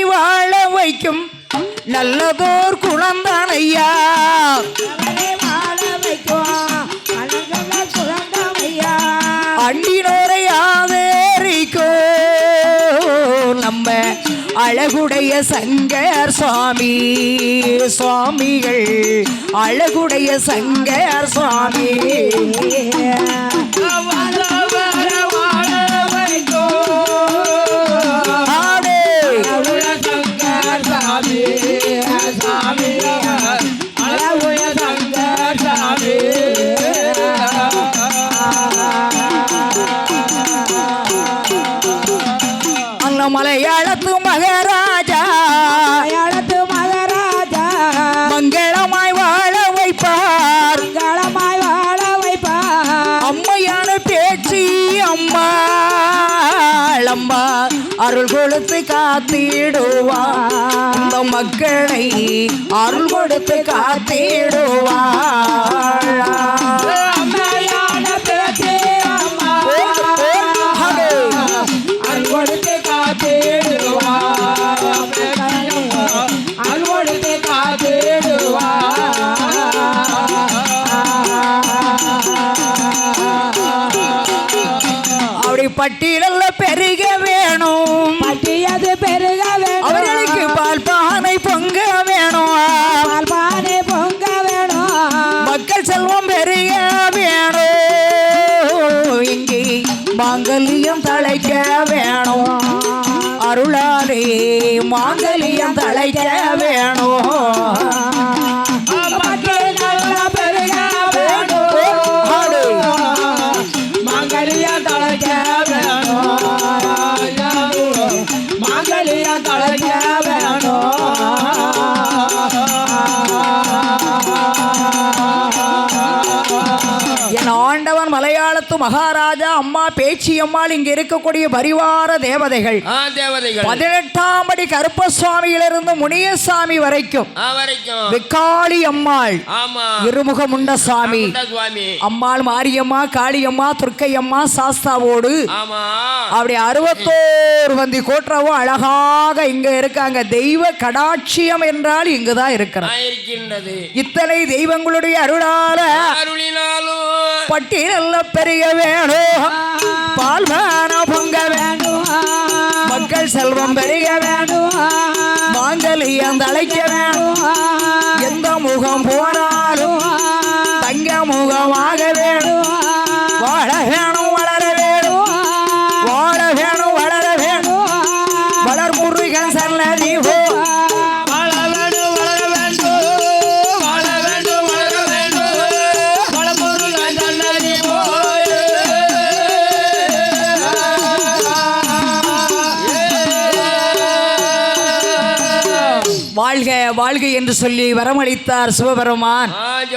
அவனை வாழ வைக்கும் நல்லதோர் குழந்தாமையா அண்டினோரை ஆதரிக்கோ? நம்ம அழகுடைய சங்கர் சுவாமி சுவாமிகள் அழகுடைய சங்கர் சுவாமி. அந்த மலையாளத்து மகாராஜா. மலையாளத்து மகாராஜா அருள் கொடுத்து காத்திடுவா. இந்த மக்களை அருள் கொடுத்து காத்திடுவா. பட்டியலில் பேச்சு மாங்கல்யம் தழைக்க வேணும். அருளாலே மாங்கல்யம் தழைக்க வேணும். மக்கள் நல்லா வேணும். மங்கலியா தழைக்க மலையாளத்து மகாராஜா அம்மா பேச்சி அம்மாள் இங்க இருக்கக்கூடிய பரிவார தேவதைகள். பதினெட்டாம் படி கருப்பசுவாமியிலிருந்து முனியசாமி வரைக்கும். வெக்காளி அம்மாள். ஆமா. இருமுகமுண்ட சாமி. அம்மாள் மாரியம்மா காளியம்மா துர்க்கையம்மா சாஸ்தாவோடு. அப்படி அறுபத்தோரு வந்தி கோற்றவும் அழகாக இங்க இருக்காங்க. தெய்வ கடாட்சியம் என்றால் இங்குதான் இருக்கின்றது இத்தனை தெய்வங்களுடைய அருளால அருளினாலும் பட்டியல்ல பெரிய வேணும். பால்வான பொங்க வேணும். மக்கள் செல்வம் பெருக வேணும். மாங்கலியம் தழைக்க வேணும். வாழ்க வாழ்க என்று சொல்லி வரமளித்தார் சிவபெருமான்.